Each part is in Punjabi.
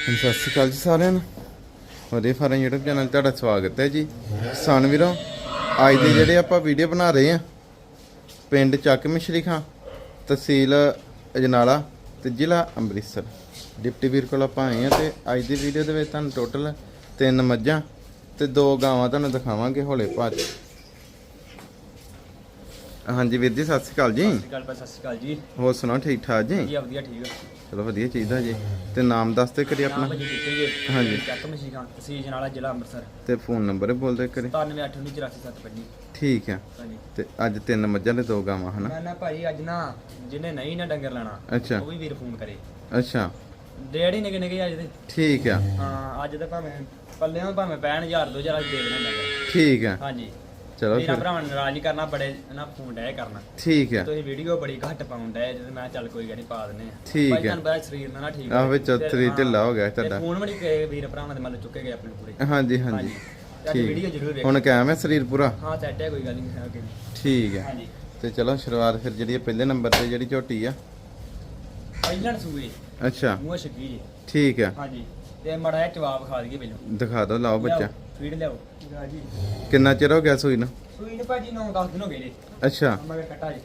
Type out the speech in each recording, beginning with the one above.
ਸਤਿ ਸ਼੍ਰੀ ਅਕਾਲ ਜੀ ਸਾਰਿਆਂ ਨੂੰ। ਵਧੀਆ ਫਾਰਮ YouTube ਚੈਨਲ 'ਤੇ ਤੁਹਾਡਾ ਸਵਾਗਤ ਹੈ ਜੀ। ਕਿਸਾਨ ਵੀਰੋ, ਅੱਜ ਦੇ ਜਿਹੜੇ ਆਪਾਂ ਵੀਡੀਓ ਬਣਾ ਰਹੇ ਆ ਪਿੰਡ ਚੱਕ ਮਿਸ਼ਰੀ ਖਾਂ, ਤਹਿਸੀਲ ਅਜਨਾਲਾ ਤੇ ਜ਼ਿਲ੍ਹਾ ਅੰਮ੍ਰਿਤਸਰ। ਡਿਪਟੀ ਵੀਰ ਕੋਲ ਆਪਾਂ ਆਏ ਆ ਤੇ ਅੱਜ ਦੀ ਵੀਡੀਓ ਦੇ ਵਿੱਚ ਤੁਹਾਨੂੰ ਟੋਟਲ ਤਿੰਨ ਮੱਝਾਂ ਤੇ ਦੋ ਗਾਵਾਂ ਤੁਹਾਨੂੰ ਦਿਖਾਵਾਂਗੇ ਹੌਲੇ ਭਾਅ ਹਾਂਜੀ ਵੀਰ ਜੀ ਸਤਿ ਸ਼੍ਰੀ ਅਕਾਲ ਜੀ। ਸਤਿ ਸ਼੍ਰੀ ਅਕਾਲ ਭਾਈ ਸਤਿ ਸ਼੍ਰੀ ਅਕਾਲ ਜੀ। ਹੋਰ ਸੁਣਾਓ ਠੀਕ ਠਾਕ ਜੀ? ਜੀ ਵਧੀਆ ਠੀਕ ਚਲੋ ਵਧੀਆ ਚਾਹੀਦਾ ਜੀ। ਤੇ ਨਾਮ ਦੱਸ ਤੇ ਕਰੀ ਆਪਣਾ। ਹਾਂਜੀ। ਚੱਕ ਮਸ਼ੀਨ ਖਾਂ ਤਹਿਸੀਲ ਜਨਾਲਾ ਜ਼ਿਲ੍ਹਾ ਅੰਮ੍ਰਿਤਸਰ। ਤੇ ਫੋਨ ਨੰਬਰ ਬੋਲਦੇ ਕਰੀ 9789847725 ਠੀਕ ਆ। ਤੇ ਅੱਜ ਤਿੰਨ ਮੱਝਾਂ ਤੇ ਦੋ ਗਾਵਾਂ ਹਨਾ? ਮੈਂ ਨਾ ਭਾਈ ਅੱਜ ਨਾ ਜਿਹਨੇ ਨਹੀਂ ਨਾ ਡੰਗਰ ਲੈਣਾ ਅੱਛਾ। ਉਹ ਵੀ ਵੀਰ ਫੋਨ ਕਰੇ। ਅੱਛਾ। ਡੇਢ ਹੀ ਨਿਕੇ ਨਿਕੇ ਅੱਜ ਦੇ। ਠੀਕ ਆ। ਹਾਂ ਅੱਜ ਤਾਂ ਭਾਵੇਂ ਪੱਲਿਆਂ ਭਾਵੇਂ ਪੈਣ 1000 2000 ਅੱਜ ਦੇ ਦੇਣਾ ਡੰਗਰ। ਠੀਕ ਆ। ਹਾਂਜੀ। ਚਲੋ ਫਿਰ। ਭਰਾਵਾਂ ਨੂੰ ਨਾਰਾਜ਼ ਨਹੀਂ ਕਰਨਾ ਬੜੇ ਨਾ ਫੋਨ ਡੈ ਕਰਨਾ। ਠੀਕ ਆ ਤੁਸੀਂ ਵੀਡੀਓ ਬੜੀ ਘੱਟ ਪਾਉਂਦਾ ਜਦੋਂ ਮੈਂ ਚੱਲ ਕੋਈ ਗੱਲ ਨਹੀਂ ਪਾ ਦਿੰਨੇ ਆ। ਠੀਕ ਹੈ। ਤੁਹਾਨੂੰ ਪਤਾ ਸਰੀਰ ਨਾਲ ਨਾ ਠੀਕ ਆਹ ਤਰੀ ਹਾਂ, ਢਿੱਲਾ ਹੋ ਗਿਆ ਤੁਹਾਡਾ। ਫੋਨ ਵੀ ਨਹੀਂ ਵੀਰ ਭਰਾਵਾਂ ਦੇ ਮਤਲਬ ਚੁੱਕੇ ਗਏ ਆਪਣੇ ਪੂਰੇ। ਹਾਂਜੀ ਹਾਂਜੀ। ਅੱਜ ਠੀਕ। ਵੀਡੀਓ ਜ਼ਰੂਰ ਵੇਖੋ। ਹੁਣ ਕਾਇਮ ਹੈ ਸਰੀਰ ਪੂਰਾ? ਹਾਂ ਸੈਟ ਹੈ ਕੋਈ ਗੱਲ ਨਹੀਂ ਓਕੇ ਠੀਕ ਆ ਹਾਂਜੀ। ਤੇ ਚਲੋ ਸ਼ੁਰੂਆਤ ਫਿਰ ਜਿਹੜੀ ਇਹ ਪਹਿਲੇ ਨੰਬਰ ਤੇ ਜਿਹੜੀ ਝੋਟੀ ਆ। ਪਹਿਲਣ ਸੂਏ। ਅੱਛਾ। ਮੂੰਹ ਜੀ। ਠੀਕ ਆ ਹਾਂਜੀ। ਤੇ ਮੜਾ ਜਿਹਾ ਜਵਾਬ ਖਾ ਦਈਏ ਪਹਿਲਾਂ। ਦਿਖਾ ਦਿਓ ਲਾਓ। ਬੱਚਾ। ਫੀਡ ਲਿਆਓ। ਜੀ ਕਿੰਨਾ ਚਿਰ ਹੋ ਗਿਆ ਸੂਈ ਨੂੰ? ਸੂਈ ਨੇ ਭਾਜੀ 9-10 ਦਿਨ ਹੋ ਗਏ ਜੀ ਅੱਛਾ। ਮਗਰ ਕੱਟਾ ਜੀ।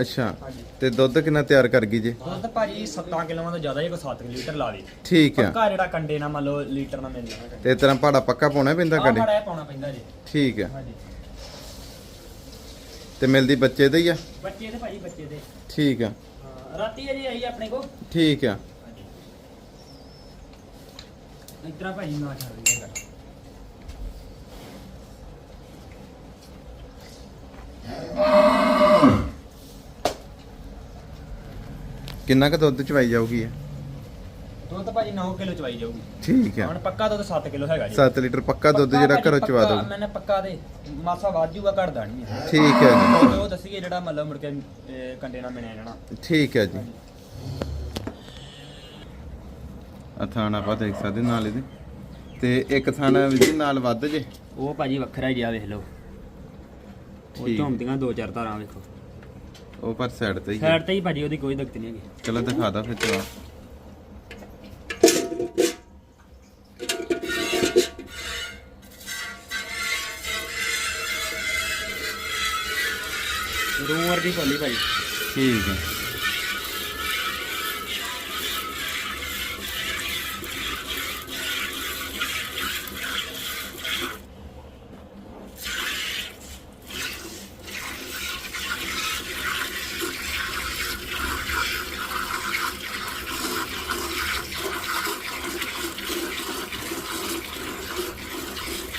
ਅੱਛਾ। ਹਾਂਜੀ। ਤੇ ਦੁੱਧ ਕਿੰਨਾ ਤਿਆਰ ਕਰ ਗਈ ਜੀ? ਦੁੱਧ ਭਾਜੀ 7 ਕਿਲੋਆਂ ਤੋਂ ਜ਼ਿਆਦਾ ਹੀ ਕੋਈ 7 ਲੀਟਰ ਲਾ ਦੇ। ਠੀਕ ਆ। ਪੱਕਾ ਜਿਹੜਾ ਕੰਡੇ ਨਾਲ ਮੰਨ ਲਓ ਲੀਟਰ ਨਾਲ ਮਿਲ ਜਾਣਾ ਤੇ ਇਸ ਤਰ੍ਹਾਂ ਪਾੜਾ ਪੱਕਾ ਪਾਉਣਾ ਪੈਂਦਾ ਕਦੇ ਮੜਾ ਪਾਉਣਾ ਪੈਂਦਾ ਜੀ। ਠੀਕ ਆ। ਹਾਂਜੀ। ਤੇ ਮਿਲਦੀ ਬੱਚੇ ਤੇ ਹੀ ਆ? ਬੱਚੇ ਦੇ ਭਾਜੀ ਬੱਚੇ ਦੇ। ਠੀਕ ਆ। ਹਾਂ ਰਾਤੀ ਅਜੇ ਆਈ ਆਪਣੇ ਕੋ ਠੀਕ ਆ। ਇਤਰਾ ਭਾਜੀ ਨਾ ਛੱਡ ਦਿੰਦਾ ਕਿੰਨਾ ਕੁ ਦੁੱਧ ਚਵਾਈ ਜਾਊਗੀ ਇਹ? ਦੁੱਧ ਭਾਜੀ 9 ਕਿਲੋ ਚਵਾਈ ਜਾਊਗੀ। ਠੀਕ ਹੁਣ ਪੱਕਾ ਦੁੱਧ 7 ਕਿਲੋ ਹੈਗਾ ਜੀ। 7 ਲੀਟਰ ਪੱਕਾ ਦੁੱਧ ਪੱਕਾ ਜਿਹੜਾ ਭਾਜੀ, ਘਰੋਂ ਚਵਾ ਪੱਕਾ, ਦੋ ਮੈਨੇ ਪੱਕਾ ਦੇ ਮਾਸਾ ਵੱਧ ਜੂਗਾ ਘਟਦਾ ਨਹੀਂ ਹੈ। ਠੀਕ ਹੈ ਜੀ। ਉਹ ਦੱਸੀਏ ਜਿਹੜਾ ਮਤਲਬ ਮੁੜ ਕੇ ਕੰਡੇ ਨਾਲ ਮਿਲਿਆ ਜਾਣਾ। ਠੀਕ ਹੈ ਜੀ। ਆ ਥਾਣਾ ਆਪਾਂ ਦੇਖ ਸਕਦੇ ਨਾਲ ਇਹਦੇ। ਤੇ ਇੱਕ ਥਾਣਾ ਵੀ ਜੀ ਨਾਲ ਵੱਧ ਜੇ। ਉਹ ਭਾਜੀ ਵੱਖਰਾ ਹੀ ਆ ਵੇਖ ਲਓ। ਉਹ ਠੀਕ। ਝੁੰਮਦੀਆਂ ਦੋ ਚਾਰ ਤਾਰਾਂ ਵੇਖੋ। ਉਹ ਪਰ ਸਾਈਡ ਤੇ ਹੀ ਹੈ। ਸਾਈਡ ਤੇ ਹੀ ਭਾਜੀ ਉਹਦੀ ਕੋਈ ਦਿੱਕਤ ਨਹੀਂ ਹੈਗੀ। ਚਲੋ ਦਿਖਾ ਦਾ ਫਿਰ ਚਵਾ ਰੂਮ ਵਰਗੀ ਖੋਲੀ ਭਾਜੀ। ਠੀਕ ਹੈ।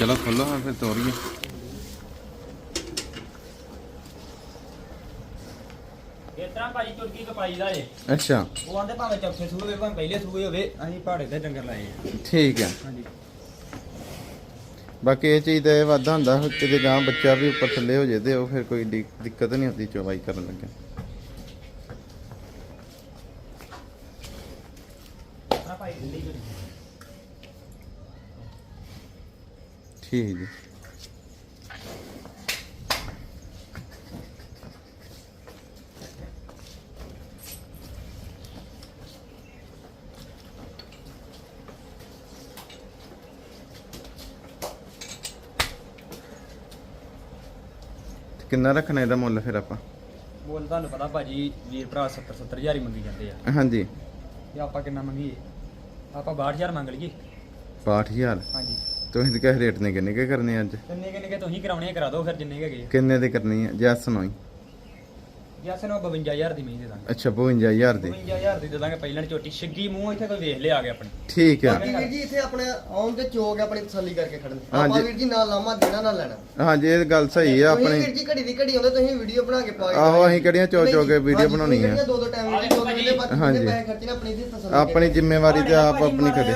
ਚਲੋ ਖੋਲੋ ਹਾਂ ਫਿਰ ਤੋਰੀਏ। ਇਸ ਤਰ੍ਹਾਂ ਭਾਜੀ ਤੁਰਕੀ ਕਪਾਈ ਦਾ ਏ। ਅੱਛਾ। ਉਹ ਆਂਦੇ ਭਾਵੇਂ ਚੌਥੇ ਸੂਏ ਹੋਵੇ ਭਾਵੇਂ ਪਹਿਲੇ ਸੂਏ ਹੋਵੇ ਅਸੀਂ ਪਹਾੜੇ ਤੇ ਡੰਗਰ ਲਾਏ ਆ। ਠੀਕ ਹੈ ਹਾਂਜੀ। ਬਾਕੀ ਇਹ ਚੀਜ਼ ਦਾ ਇਹ ਵਾਧਾ ਹੁੰਦਾ ਗਾਂ ਬੱਚਾ ਵੀ ਉੱਪਰ ਥੱਲੇ ਹੋ ਜੇ ਤੇ ਉਹ ਫਿਰ ਕੋਈ ਦਿੱਕਤ ਨਹੀਂ ਹੁੰਦੀ ਚਵਾਈ ਕਰਨ ਲੱਗੇ ਆ ਭਾਈ ਦਿੱਲੀ ਕਰੀ ਠੀਕ ਜੀ। ਕਿੰਨਾ ਰੱਖਣਾ ਇਹਦਾ ਮੁੱਲ ਫਿਰ ਆਪਾਂ? ਮੁੱਲ ਤੁਹਾਨੂੰ ਪਤਾ ਭਾਜੀ ਵੀਰ ਭਰਾ 70 70 ਹਜ਼ਾਰ ਹੀ ਮੰਗੀ ਜਾਂਦੇ ਆ। ਹਾਂਜੀ। ਤੇ ਆਪਾਂ ਕਿੰਨਾ ਮੰਗੀਏ? ਆਪਾਂ 62000 ਮੰਗ ਲਈਏ। 62000 ਹਾਂਜੀ। ਤੁਸੀਂ ਤੇ ਕਹੇ ਰੇਟ ਨੇ ਕਿੰਨੇ ਕੇ ਕਰਨੇ ਅੱਜ? ਕਿੰਨੇ ਕਿੰਨੇ ਕੇ ਤੁਸੀਂ ਕਰਾਉਣੇ ਆ, ਕਰਾ ਦਿਓ ਫਿਰ ਜਿੰਨੇ ਕੁ ਹੈਗੇ ਕਿੰਨੇ ਦੇ ਕਰਨੀ ਹੈ ਜੈਸ ਸੁਣਾਈ ਜੈਸ ਨੂੰ 52000 ਦੀ ਮਹੀਂ ਦੇ ਦਾਂਗੇ। ਅੱਛਾ 52000 ਦੀ। 52000 ਦੀ ਦੇ ਦਾਂਗੇ ਪਹਿਲਾਂ ਦੀ ਝੋਟੀ। ਛਿੱਗੀ ਮੂੰਹ ਇੱਥੇ ਕੋਈ ਵੇਖ ਲਿਆ ਆ ਗਿਆ ਆਪਣੀ। ਠੀਕ ਆ। ਬਾਕੀ ਵੀਰ ਜੀ ਇੱਥੇ ਆਪਣੇ ਆਉਣ ਤੇ ਚੋਗ ਆਪਣੀ ਤਸੱਲੀ ਕਰਕੇ ਖੜਨ ਹਾਂਜੀ। ਆਪਾਂ ਵੀਰ ਜੀ ਨਾਲ ਲਾਮਾ ਦੇਣਾ ਨਾ ਲੈਣਾ। ਹਾਂਜੀ ਇਹ ਗੱਲ ਸਹੀ ਆ ਤੁਸੀਂ ਵੀਰ ਆਪਣੀ ਜੀ ਘੜੀ ਦੀ ਘੜੀ ਆਉਂਦੇ ਤੁਸੀਂ ਵੀਡੀਓ ਬਣਾ ਕੇ ਪਾ ਕੇ ਆਹੋ, ਅਸੀਂ ਕਿਹੜੀਆਂ ਚੋ- ਚੋ ਕੇ video ਬਣਾਉਣੀ ਆ। ਦੋ ਦੋ ਟਾਈਮ ਦੋ ਦੋ ਵੇਲੇ ਬਾਅਦ ਹਾਂਜੀ। ਪੈਸੇ ਖਰਚਣੇ ਆਪਣੀ ਦੀ ਤਸੱਲੀ ਆਪਣੀ ਜ਼ਿੰਮੇਵਾਰੀ ਤੇ ਆਪ ਆਪਣੀ ਕਰੇ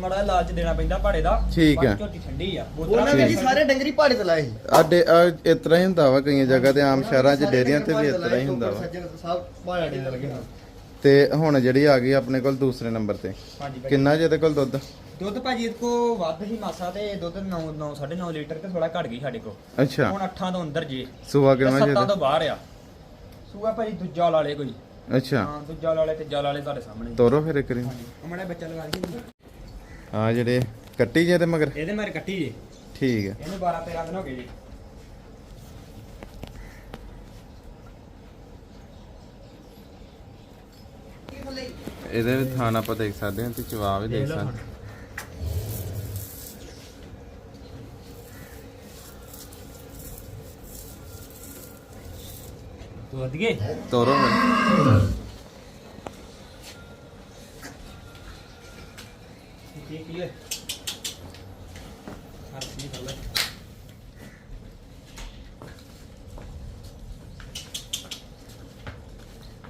ਮੜਾ ਲਾਲਚ ਦੇਣਾ ਪੈਂਦਾ ਭਾੜੇ ਦਾ ਠੀਕ ਹੈ। ਬਾਕੀ ਝੋਟੀ ਠੰਡੀ ਆ। ਉਹਨਾਂ ਵੀਰ ਜੀ ਸਾਰੇ ਡੰਗਰੀ ਪਹਾੜੇ ਤੇ ਲਾਏ ਸੀ। ਆਡੇ ਇਸ ਤਰ੍ਹਾਂ ਹੀ ਹੁੰਦਾ ਵਾ ਕਈਆਂ ਜਗ੍ਹਾ ਤੇ ਆਮ ਸ਼ਹਿਰਾਂ 'ਚ ਡੇਰੀਆਂ ਤੇ ਵੀ ਇਸ ਤਰ੍ਹਾਂ ਹੀ ਹੁੰਦਾ ਵਾ। ਸੱਜਣ ਸਾਹਿਬ ਪਹਾੜੇ ਤੇ ਲੱਗੇ ਹੋਏ। ਤੇ ਹੁਣ ਜਿਹੜੀ ਆ ਗਈ ਆਪਣੇ ਕੋਲ ਦੂਸਰੇ ਨੰਬਰ ਤੇ। ਹਾਂਜੀ ਭਾਜੀ। ਕਿੰਨਾ ਜਿਹਦੇ ਕੋਲ ਦੁੱਧ? ਦੁੱਧ ਭਾਜੀ ਇਹਦੇ ਕੋ ਵੱਧ ਹੀ ਮਾਸਾ ਤੇ ਦੁੱਧ 9 9 9.5 ਲੀਟਰ ਤੇ ਥੋੜਾ ਘਟ ਗਈ ਸਾਡੇ ਕੋ ਅੱਛਾ। ਹੁਣ 8 ਤੋਂ ਅੰਦਰ ਜੀ। ਸੂਆ ਤੇ ਕਿੰਨਾ 7 ਜਿਹਦੇ ਤੋਂ ਬਾਹਰ ਆ। ਸੂਆ ਭਾਜੀ ਦੂਜਾ ਲਾਲੇ ਕੋਈ। ਅੱਛਾ। ਹਾਂ ਦੂਜਾ ਲਾਲੇ ਤੇ ਜਾ ਲਾਲੇ ਤੁਹਾਡੇ ਸਾਹਮਣੇ। ਤੋਰੋ ਫਿਰ ਇੱਕ ਵਾਰੀ। ਹਾਂਜੀ। ਮੜਾ ਬੱਚਾ ਲਗਾ ਕੇ ਆ ਜਿਹੜੇ ਕੱਟੀ ਜੇ ਤੇ ਮਗਰ? ਇਹਦੇ ਮਾਰੇ ਕੱਟੀ ਜੀ। ਠੀਕ ਹੈ। ਇਹਨੂੰ 12 13 ਦਿਨ ਹੋ ਗਏ ਜੀ। ਇਹਦੇ ਵੀ ਥਾਨ ਆਪਾਂ ਦੇਖ ਸਕਦੇ ਹਾਂ ਤੇ ਚਵਾ ਵੀ ਦੇਖ ਸਕਦੇ ਤੂੰ ਵੱਧ ਗਏ ਤੋਰੋ ਫਿਰ। ਠੀਕ ਕੀ ਹੈ ਹਰ ਚੀਜ਼ ਕਰ ਲੈ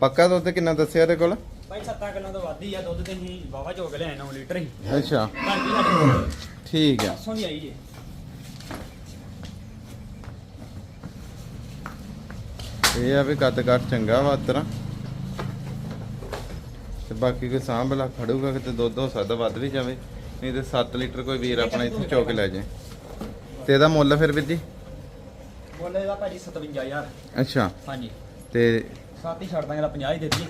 ਪੱਕਾ ਦੁੱਧ ਕਿੰਨਾ ਦੱਸਿਆ ਇਹਦੇ ਕੋਲ? ਭਾਈ 7 ਕਿਲੋ ਤੋਂ ਵੱਧ ਹੀ ਆ ਦੁੱਧ ਤੇ ਹੀ ਵਾਵਾ ਚੋਕ ਲਿਆ 9 ਲੀਟਰ ਹੀ। ਅੱਛਾ। ਘਰ ਵੀ ਸਾਡੇ ਕੋਲ। ਠੀਕ ਆ। ਆਈ ਜੀ ਇਹ ਆ ਵੀ ਕੱਦ ਕੱਟ ਚੰਗਾ ਵਾ ਤਰਾ ਤੇ ਬਾਕੀ ਕੋਈ ਸਾਂਭ ਲਾ ਖੜੂਗਾ ਕਿਤੇ ਦੁੱਧ ਹੋ ਸਕਦਾ ਵੱਧ ਵੀ ਜਾਵੇ। ਨਹੀਂ ਤੇ 7 ਲੀਟਰ ਕੋਈ ਵੀਰ ਆਪਣਾ ਇੱਥੇ ਚੁੱਕ ਲੈ ਜੇ। ਤੇ ਇਹਦਾ ਮੁੱਲ ਫਿਰ ਵੀਰ ਜੀ? ਬੋਲੇ ਦਾ ਭਾਜੀ 57000 ਅੱਛਾ। ਹਾਂਜੀ। ਤੇ ਸਾਥ ਹੀ ਛੱਡ ਦਾਂਗੇ ਤਾਂ 50 ਹੀ ਦੇ ਦਿੱਤੀ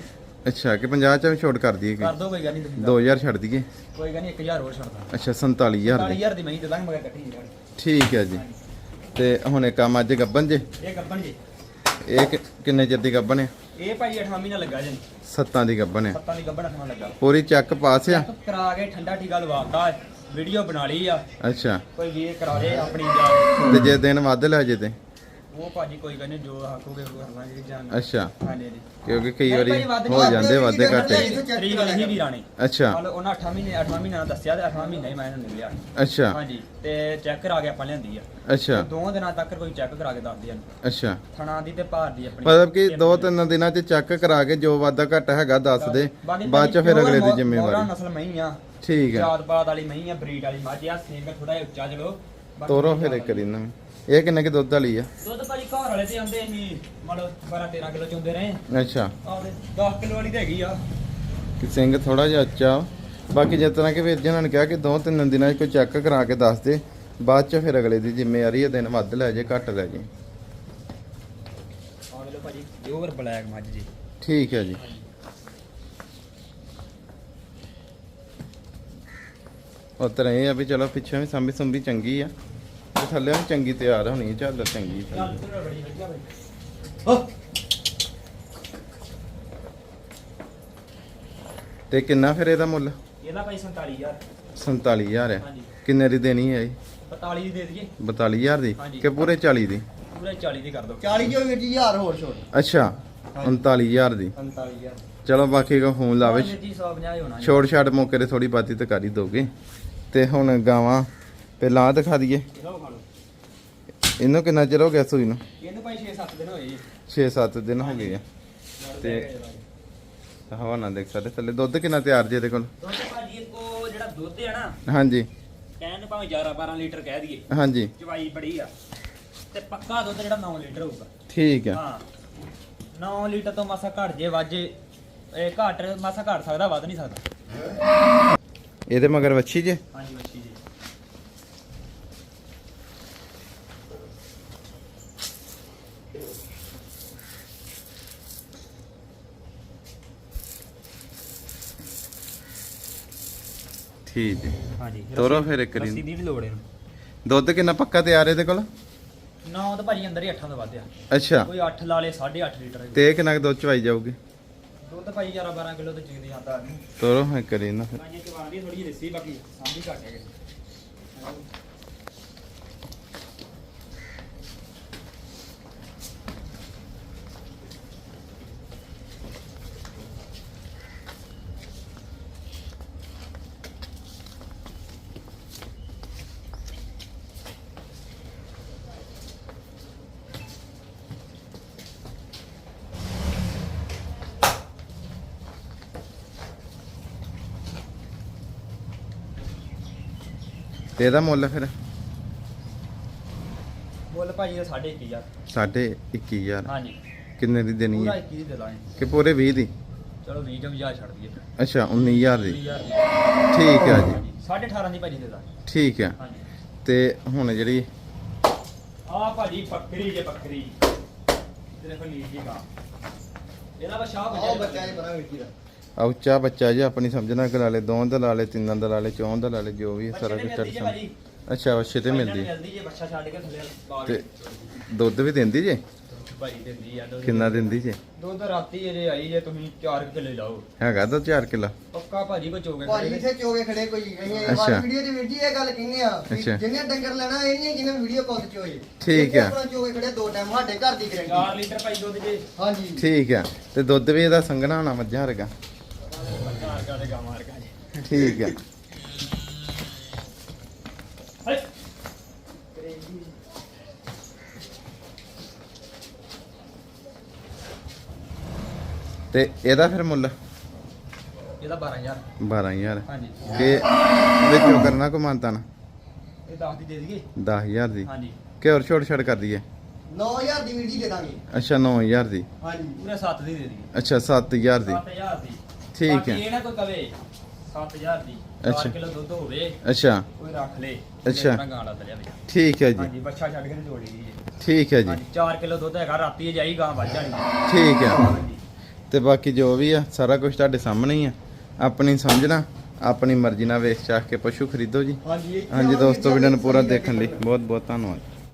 ਅੱਛਾ ਕਿ 50 ਚ ਵੀ ਛੋਟ ਕਰ ਦਈਏ ਕਰ ਕਿ ਦੋ ਕੋਈ ਗੱਲ ਨਹੀਂ ਤੁਸੀਂ 2000 ਛੱਡ ਦਈਏ। ਕੋਈ ਗੱਲ ਨਹੀਂ 1000 ਹੋਰ ਛੱਡ ਦਾਂਗੇ। ਅੱਛਾ 47000 ਦੀ। 40000 ਦੀ ਮੈਂ ਦੇ ਦਾਂਗੇ ਮਗਰ ਕੱਟੀ ਜੀ ਗਾੜੀ। ਠੀਕ ਹੈ ਜੀ। ਤੇ ਹੁਣ ਇਹ ਕੰਮ ਅੱਜ ਗੱਬਨ ਜੇ? ਇਹ ਗੱਬਣ ਜੀ। ਇਹ ਕਿ- ਕਿੰਨੇ ਚਿਰ ਦੀ ਗੱਬਨ ਹੈ ਇਹ ਭਾਈ 8 ਮਹੀਨਾ ਲੱਗਾ ਜੀ। ਸੱਤਾਂ ਦੀ ਗੱਬਨ ਹੈ ਸੱਤਾਂ ਦੀ ਗੱਬਣ 8 ਲੱਗਾ। ਪੂਰੀ ਚੱਕ ਪਾਸ ਆ? ਕਰਾ ਕੇ ਠੰਡਾ ਠੀਕਾ ਲਵਾਤਾ ਵੀਡੀਓ ਬਣਾ ਲਈ ਆ। ਅੱਛਾ। ਕੋਈ ਵੀਰ ਕਰਾ ਦੇ ਆਪਣੀ ਜਾਨ ਤੇ ਜੇ ਦਿਨ ਵੱਧ ਲੈ ਜੇ ਤੇ? ਉਹ ਭਾਜੀ ਕੋਈ ਗੱਲ ਨਹੀਂ ਜੋ ਆਖੋਗੇ ਉਹ ਜਿਹੜੀ ਜਾਨ ਅੱਛਾ। ਹਾਂਜੀ ਜੀ ਕਿਉਂਕਿ ਕਈ ਵਾਰੀ ਹੋ ਜਾਂਦੇ ਘਾਟੇ। ਤਰੀਕ ਅੱਛਾ। ਕੱਲ ਉਹਨਾਂ 8 ਮਹੀਨੇ 8ਵਾਂ ਮਹੀਨਾ ਦੱਸਿਆ ਤੇ 8ਵਾਂ ਮਹੀਨਾ ਹੀ ਮੈਂ ਇਹਨੂੰ ਨਿਕਲਿਆ ਅੱਛਾ। ਹਾਂਜੀ ਤੇ ਚੈੱਕ ਕਰਾ ਕੇ ਆਪਾਂ ਲਿਆਂਦੀ ਆ। ਅੱਛਾ। ਦੋ ਦਿਨਾਂ ਤੱਕ ਕੋਈ ਚੈੱਕ ਕਰਾ ਕੇ ਦੱਸਦੀ ਆ ਅੱਛਾ। ਥਣਾ ਦੀ ਤੇ ਭਾਰ ਦੀ ਆਪਣੀ। ਮਤਲਬ ਕਿ ਦੋ ਤਿੰਨ ਦਿਨਾਂ ਚ ਚੈੱਕ ਕਰਾ ਕੇ ਜੋ ਵਾਧਾ ਘਾਟਾ ਹੈਗਾ ਦੱਸ ਦੇ। ਬਾਅਦ ਚ ਫਿਰ ਅਗਲੇ ਦੀ ਮੋਹਰਾ ਜ਼ਿੰਮੇਵਾਰੀ। ਨਸਲ ਮਹੀਂ ਆ। ਠੀਕ ਹੈ। ਜਾਤ ਪਾਤ ਵਾਲੀ ਮਹੀਂ ਆ ਬਰੀਡ ਵਾਲੀ ਮੱਝ ਆ ਸਿੰਘ ਥੋੜਾ ਜਿਹਾ ਉੱਚਾ ਚਲੋ। ਬਾਕੀ ਤੋਰੋ ਫਿਰ ਇੱਕ ਦਿਨ। ਇਹ ਕਿੰਨੇ ਕਿ ਦੁੱਧ ਵਾਲੀ ਆ? ਦੁੱਧ ਭਾਜੀ ਘਰ ਵਾਲੇ ਤੇ ਆਂਦੇ ਅਸੀਂ ਮਤਲਬ 12 13 ਕਿਲੋ ਚੁੰਦੇ ਰਹੇ। ਅੱਛਾ। ਆਉਂਦੇ 10 ਕਿਲੋ ਵਾਲੀ ਤੇ ਹੈਗੀ ਆ। ਕਿ ਸਿੰਘ ਥੋੜਾ ਜਿਹਾ ਵਾ। ਬਾਕੀ ਜਿਸ ਤਰ੍ਹਾਂ ਕਿ ਵੀਰ ਜੀ ਉਹਨਾਂ ਨੇ ਕਿਹਾ ਕਿ ਦੋ ਤਿੰਨ ਦਿਨਾਂ 'ਚ ਕੋਈ ਚੈੱਕ ਕਰਾ ਕੇ ਦੱਸ ਦੇ। ਬਾਅਦ ਚ ਫਿਰ ਅਗਲੇ ਦੀ ਜ਼ਿੰਮੇਵਾਰੀ ਹੈ ਦਿਨ ਵੱਧ ਲੈ ਜੇ ਘੱਟ ਲੈ ਜੇ। ਆ ਲੋ ਭਾਜੀ ਪਿਓਰ ਬਲੈਕ ਮੱਝ ਜੀ। ਠੀਕ ਹੈ ਜੀ। ਉਹ ਤਰ੍ਹਾਂ ਇਹ ਆ ਵੀ ਚਲੋ ਪਿੱਛੇ ਵੀ ਸੰਭੀ ਸੰਭੀ ਚੰਗੀ ਆ। ਤੇ ਥੱਲੇ ਚੰਗੀ ਤਿਆਰ ਹੋਣੀ ਚੱਲ ਚੰਗੀ ਚੱਲ ਤੂੰ ਬੜੀ ਵਧੀਆ ਭਾਈ ਤੇ ਕਿੰਨਾ ਫਿਰ ਇਹਦਾ ਮੁੱਲ? ਇਹਦਾ ਭਾਈ 47000 47000 ਹੈ ਹਾਂਜੀ। ਕਿੰਨੇ ਦੀ ਦੇਣੀ ਹੈ ਇਹ? 45 ਦੀ ਦੇ ਦਈਏ। 42000 ਦੀ। ਕਿ ਪੂਰੇ 40 ਦੀ? ਪੂਰੇ 40 ਦੀ ਕਰ ਦੋ 40 ਜੋ ਵੀਰ ਜੀ ਹਜ਼ਾਰ ਹੋਰ ਛੋੜ। ਅੱਛਾ ਹਾਂਜੀ। 39000 ਦੀ। 45000 ਚਲੋ ਬਾਕੀ ਕੋ ਫੋਨ ਲਾਵੇ। ਜੀ 150 ਹੀ ਹੋਣਾ ਜੀ। ਛੋੜ ਛਾੜ ਮੌਕੇ ਤੇ ਥੋੜੀ ਬਾਤੀ ਤੇ ਕਰ ਹੀ ਦੋਗੇ। ਤੇ ਹੁਣ ਗਾਵਾਂ ਪਹਿਲਾਂ ਦਿਖਾ ਦਈਏ। ਇਹਨੂੰ ਕਿੰਨਾ ਚਿਰ ਹੋ ਗਿਆ ਸੂਈ ਨੂੰ? ਇਹਨੂੰ ਭਾਈ 6-7 ਦਿਨ ਹੋਏ ਜੀ। 6-7 ਦਿਨ ਹੋ ਗਏ ਆ। ਤੇ ਹਵਾ ਨਾ ਦੇਖ ਸਕਦੇ ਥੱਲੇ। ਦੁੱਧ ਕਿੰਨਾ ਤਿਆਰ ਜੀ ਇਹਦੇ ਕੋਲ? ਦੁੱਧ ਭਾਜੀ ਕੋ ਜਿਹੜਾ ਦੁੱਧ ਹੈ ਨਾ ਹਾਂਜੀ। ਕਹਿਣ ਨੂੰ ਭਾਵੇਂ 11 12 ਲੀਟਰ ਕਹਿ ਦਈਏ। ਹਾਂਜੀ। ਚਵਾਈ ਬੜੀ ਆ। ਤੇ ਪੱਕਾ ਦੁੱਧ ਜਿਹੜਾ 9 ਲੀਟਰ ਹੋਊਗਾ। ਠੀਕ ਹੈ ਹਾਂ। 9 ਲੀਟਰ ਤੋਂ ਮਾਸਾ ਘਟ ਜੇ ਵਾਜੇ ਇਹ ਘਟ ਮਾਸਾ ਘਟ ਸਕਦਾ ਵੱਧ ਨਹੀਂ ਸਕਦਾ। ਇਹਦੇ ਮਗਰ ਵੱਛੀ ਜੇ? ਹਾਂਜੀ ਜੀ ਠੀਕ ਹੈ। ਹਾਂਜੀ ਤੋਰੋ ਫਿਰ ਇੱਕ ਲੱਸੀ ਦਿਨ ਦੀ ਵੀ ਲੋੜ ਇਹਨੂੰ। ਦੁੱਧ ਕਿੰਨਾ ਪੱਕਾ ਤਿਆਰ ਇਹਦੇ ਕੋਲ? 9 ਤਾਂ ਭਾਜੀ ਅੰਦਰ ਹੀ 8 ਤੋਂ ਵੱਧ ਆ। ਅੱਛਾ। ਕੋਈ 8 ਲਾ ਲੇ 8.5 ਲੀਟਰ ਤੇ ਇਹ ਕਿੰਨਾ ਕੁ ਦੁੱਧ ਚਵਾਈ ਜਾਊਗੀ? ਦੁੱਧ ਭਾਜੀ 11 12 ਕਿਲੋ ਤੇ ਚੀਜ਼ ਜਾਂਦਾ ਤੋਰੋ ਇੱਕ ਕਰੀ ਨਾ ਫਿਰ। ਪਾਣੀ ਚਵਾਣ ਦੀ ਥੋੜੀ ਜਿਹੀ ਲੱਸੀ ਬਾਕੀ ਸਾਂਭੀ ਘੱਟ ਹੈਗੇ। ਤੇ ਇਹਦਾ ਮੁੱਲ ਫਿਰ? ਮੁੱਲ ਭਾਜੀ ਦਾ 2.5 ਸਾਢੇ 21000 ਹਾਂਜੀ। ਕਿੰਨੇ ਦੀ ਦੇਣੀ ਪੂਰਾ ਹੈ? 21 ਦੀ ਦੇ ਦਾਂਗੇ। ਕਿ ਪੂਰੇ 20 ਦੀ? ਚਲੋ 20 ਜਾਂ 50 ਛੱਡ ਦਈਏ। ਅੱਛਾ 19000 ਦੀ। 20000 ਦੀ। ਠੀਕ ਹੈ ਜੀ। ਹਾਂਜੀ। 18.5 ਦੀ ਭਾਜੀ ਦੇ ਦਾਂਗੇ। ਠੀਕ ਹੈ ਹਾਂਜੀ। ਤੇ ਹੁਣ ਜਿਹੜੀ ਆ ਭਾਜੀ ਬੱਕਰੀ ਜੇ ਬੱਕਰੀ। ਤੇਰੇ ਕੋਲ ਨੀਲ ਜੀ ਗਾ ਇਹਦਾ ਆਹ ਬੱਚਾ ਇਹ ਬਣਾ ਜੀ ਦਾ। ਆ ਉੱਚਾ ਬੱਚਾ ਜੀ ਆਪਣੀ ਸਮਝਣਾ ਕਰਾ ਲੈ ਦੋ ਦਾ ਲਾ ਲੈ ਤਿੰਨਾਂ ਦਾ ਲਾ ਲੈ ਚੌਂ ਦਾ ਲਾ ਲੈ ਜੋ ਵੀ ਹੈ ਸਾਰਾ ਕੁਝ ਤੁਹਾਡੇ ਸਾਹਮਣੇ ਅੱਛਾ ਵੱਛੇ ਤੇ ਮਿਲਦੀ। ਮਿਲਦੀ ਜੇ ਬੱਚਾ ਛੱਡ ਕੇ ਥੱਲੇ ਲਾ ਤੇ ਦੁੱਧ ਵੀ ਦਿੰਦੀ ਜੇ? ਭਾਈ ਦਿੰਦੀ ਆ ਦੁੱਧ। ਕਿੰਨਾ ਦਿੰਦੀ ਜੇ? ਦੁੱਧ ਰਾਤੀ ਜੇ ਆਈ ਜੇ ਤੁਸੀਂ 4 ਕਿਲੋ ਲਾਓ। ਹੈਗਾ ਤਾਂ 4 ਕਿਲੋ? ਪੱਕਾ ਭਾਜੀ ਕੋ ਚੋਗੇ ਭਾਜੀ ਇੱਥੇ ਚੋਗੇ ਖੜੇ ਕੋਈ ਅੱਛਾ। ਵਾਰ ਵੀਡੀਓ 'ਚ ਵੀਰ ਜੀ ਇਹ ਗੱਲ ਕਹਿੰਦੇ ਆ ਵੀ ਅੱਛਾ। ਡੰਗਰ ਲੈਣਾ ਇਹ ਨਹੀਂ ਜਿਵੇਂ ਵੀਡੀਓ ਕਾਲ ਤੇ ਚੋਏ। ਠੀਕ ਆ। ਆਪਣਾ ਚੋਗੇ ਖੜੇ ਦੋ ਟਾਈਮ ਸਾਡੇ ਘਰ ਦੀ 4 ਗਰੰਟੀ ਲੀਟਰ ਭਾਈ ਦੁੱਧ ਜੇ। ਹਾਂਜੀ। ਠੀਕ ਆ। ਤੇ ਦੁੱਧ ਵੀ ਇਹਦਾ ਸੰਘਣਾ ਹੋਣਾ ਮੱਝਾਂ ਵਰਗਾ। ਠੀਕ ਆ। ਹਾਏ। ਤੇ ਇਹਦਾ ਫਿਰ ਮੁੱਲ? ਇਹਦਾ 12000 12000 ਹਾਂਜੀ। ਤੇ ਵਿੱਚੋਂ ਕਰਨਾ ਕੋ ਮਾਨਤਾ ਨਾ ਇਹ 10 ਦੀ ਦੇ ਦਈਏ। 10000 ਦੀ। ਹਾਂਜੀ। ਕਿ ਹੋਰ ਛੋਟ ਛੜ ਕਰ ਦਈਏ। 9000 ਦੀ ਵੀਰ ਜੀ ਦੇ ਦਾਂਗੇ। ਅੱਛਾ 9000 ਦੀ। ਹਾਂਜੀ। ਪੂਰੇ 7 ਦੀ ਦੇ ਦਈਏ। ਅੱਛਾ 7000 ਦੀ। 7000 ਦੀ। ਠੀਕ ਬਾਕੀ ਹੈ। ਇਹ ਨਾ ਕੋਈ ਕਵੇ 7000 ਦੀ ਅੱਛਾ। 4 ਕਿਲੋ ਦੁੱਧ ਹੋਵੇ ਅੱਛਾ। ਕੋਈ ਰੱਖ ਲੇ ਅੱਛਾ। ਠੀਕ ਹੈ ਜੀ। ਹਾਂਜੀ ਬੱਚਾ ਛੱਡ ਕੇ ਨੀ ਜੋੜੀ ਦੀ ਜੀ ਠੀਕ ਹੈ ਜੀ। ਹਾਂਜੀ 4 ਕਿਲੋ ਦੁੱਧ ਹੈਗਾ ਰਾਤੀ ਜਾਈ ਗਾਂ ਵੱਜ ਜਾਣੀ। ਠੀਕ ਹੈ। ਹਾਂਜੀ। ਤੇ ਬਾਕੀ ਜੋ ਵੀ ਆ ਸਾਰਾ ਕੁਝ ਤੁਹਾਡੇ ਸਾਹਮਣੇ ਹੀ ਆ। ਆਪਣੀ ਸਮਝਣਾ ਆਪਣੀ ਮਰਜ਼ੀ ਨਾਲ ਵੇਚ ਚਾਹ ਕੇ ਪਸ਼ੂ ਖਰੀਦੋ ਜੀ। ਹਾਂਜੀ ਹਾਂਜੀ ਦੋਸਤੋ ਵੀਡੀਓ ਨੂੰ ਪੂਰਾ ਦੇਖਣ ਲਈ ਬਹੁਤ ਬਹੁਤ ਧੰਨਵਾਦ।